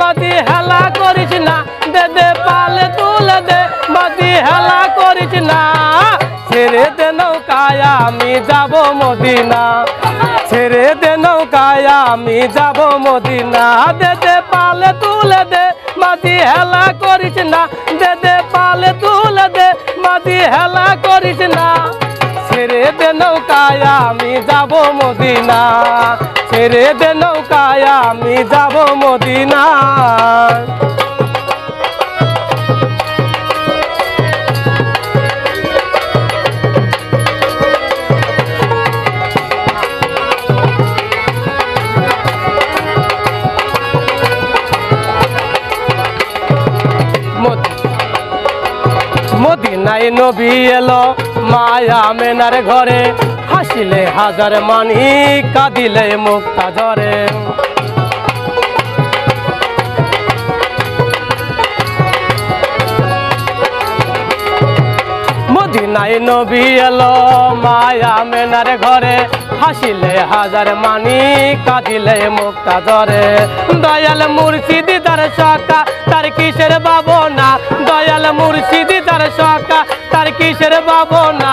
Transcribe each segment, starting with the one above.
মাঝি হেলা করিস না। দে দে মাঝি হেলা করিস না। আমি যাব মদিনা। ছেড়ে দে নৌকায় আমি যাব মদিনা। দে দে পালে তুলে দে মাঝি হেলা করিস না। দে দে পালে তুলে দে মাঝি হেলা করিস না। ছেড়ে দে নৌকায় আমি যাব মদিনা। ছেড়ে দে নৌকায় আমি যাব মদিনা মদ- মদিনায় নবী এলো মায়া মেনার ঘরে হাসিলে হাজার মানি, কাঁদিলে মুক্তা ঝরে মদিনায় নবী এলো মায়া মেনার ঘরে, হাসিলে হাজার মানি, কাঁদিলে মুক্তা ধরে দয়াল মুর্শিদি তার সকা তার কিসের বাবনা দয়াল মুর্শিদি তার সকা তার কিসের বাবনা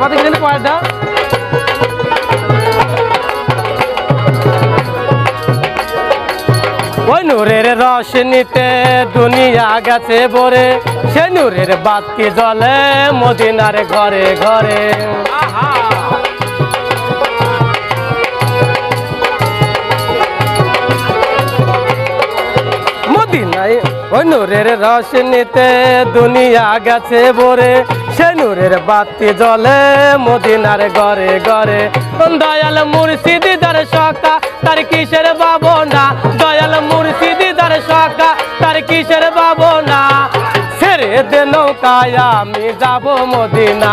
আবার দেখলেন দাও ওই নূরের রস নিতে দুনিয়া গেছে বরে সে নূরের বাতি জলে মদিনার ঘরে ঘরে। মদিনায় নূরের রস নিতে দুনিয়া গেছে ভরে। সে নূরের বাতি জ্বলে মদিনার ঘরে ঘরে। দয়াল মুর্শিদি দার সকা তার কিসের বাবনা দয়াল মুর্শিদি দার সকা তার কিসের বাবনা ছেড়ে দে নৌকায়, আমি যাব মদিনা।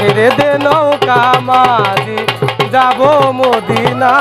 ছেড়ে দে নৌকা মাঝি যাব মদিনা।